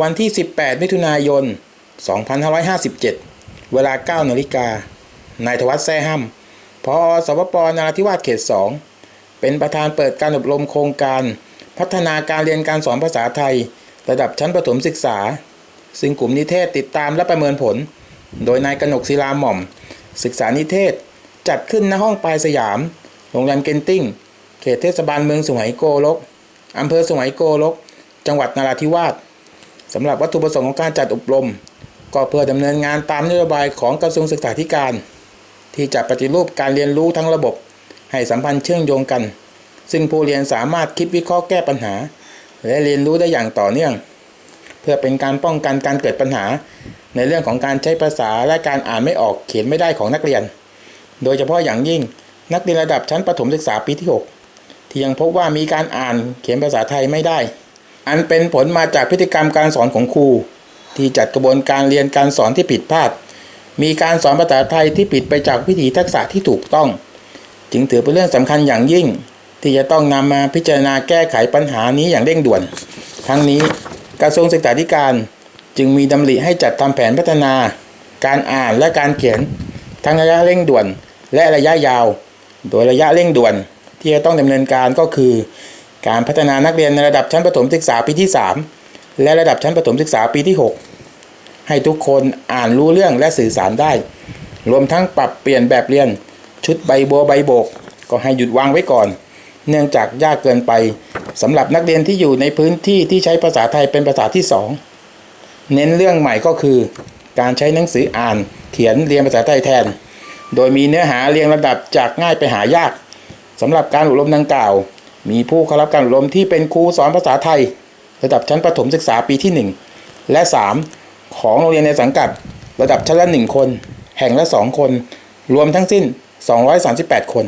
วันที่ 18 มิถุนายน 2557 เวลา 9 นาฬิกา นายธวัฒน์แซ่ห้ำพอสปปนราธิวาสเขต 2 เป็นประธานเปิดการอบรมโครงการ พัฒนาการเรียนการสอนภาษาไทย ระดับชั้นประถมศึกษา ซึ่งกลุ่มนิเทศติดตามและประเมินผล โดยนายกนกศิลาหม่อม ศึกษานิเทศจัดขึ้นณห้องปลายสยาม โรงแรมเกนติ้ง เขตเทศบาลเมืองสุไหงโกลกอำเภอสุไหงโกลก จังหวัดนราธิวาส สำหรับวัตถุประสงค์ของการจัดอบรม ก็เพื่อดำเนินงานตามนโยบายของกระทรวงศึกษาธิการ ที่จะปฏิรูปการเรียนรู้ทั้งระบบ ให้สัมพันธ์เชื่อมโยงกัน ซึ่งผู้เรียนสามารถคิดวิเคราะห์แก้ปัญหา และเรียนรู้ได้อย่างต่อเนื่อง เพื่อเป็นการป้องกันการเกิดปัญหา ในเรื่องของการใช้ภาษาและการอ่านไม่ออกเขียนไม่ได้ของนักเรียน โดยเฉพาะอย่างยิ่งนักเรียนระดับชั้นประถมศึกษาปีที่ 6 ที่ยังพบว่ามีการอ่านเขียนภาษาไทยไม่ได้ อันเป็นผลมาจากพฤติกรรมการสอนของครู ที่จัดกระบวนการเรียนการสอนที่ผิดพลาด มีการสอนภาษาไทยที่ผิดไปจากวิถีทักษะที่ถูกต้อง จึงถือเป็นเรื่องสำคัญอย่างยิ่ง ที่จะต้องนำมาพิจารณาแก้ไขปัญหานี้อย่างเร่งด่วน ทั้งนี้กระทรวงศึกษาธิการจึงมีดำริให้จัดทำแผนพัฒนา การอ่านและการเขียน ทั้งระยะเร่งด่วน และระยะยาว โดยระยะเร่งด่วนที่จะต้องดำเนินการก็คือ การพัฒนานักเรียนในระดับชั้นประถมศึกษาปีที่ 3 และระดับชั้นประถมศึกษาปีที่ 6 ให้ทุกคนอ่านรู้เรื่องและสื่อสารได้ รวมทั้งปรับเปลี่ยนแบบเรียน ชุดใบบัวใบโบก ก็ให้หยุดวางไว้ก่อน เนื่องจากยากเกินไปสำหรับนักเรียนที่อยู่ในพื้นที่ที่ใช้ภาษาไทยเป็นภาษาที่สองเน้นเรื่องใหม่ก็คือ การใช้หนังสืออ่าน เขียนเรียนภาษาไทยแทน โดยมีเนื้อหาเรียงลำดับจากง่ายไปหายากสำหรับการอบรมดังกล่าว มีผู้เข้ารับการอบรมที่เป็นครูสอนภาษาไทย ระดับชั้นประถมศึกษาปีที่ 1 และ 3 ของโรงเรียนในสังกัด ระดับชั้นละ 1 คน แห่งละ 2 คน รวมทั้งสิ้น 238 คน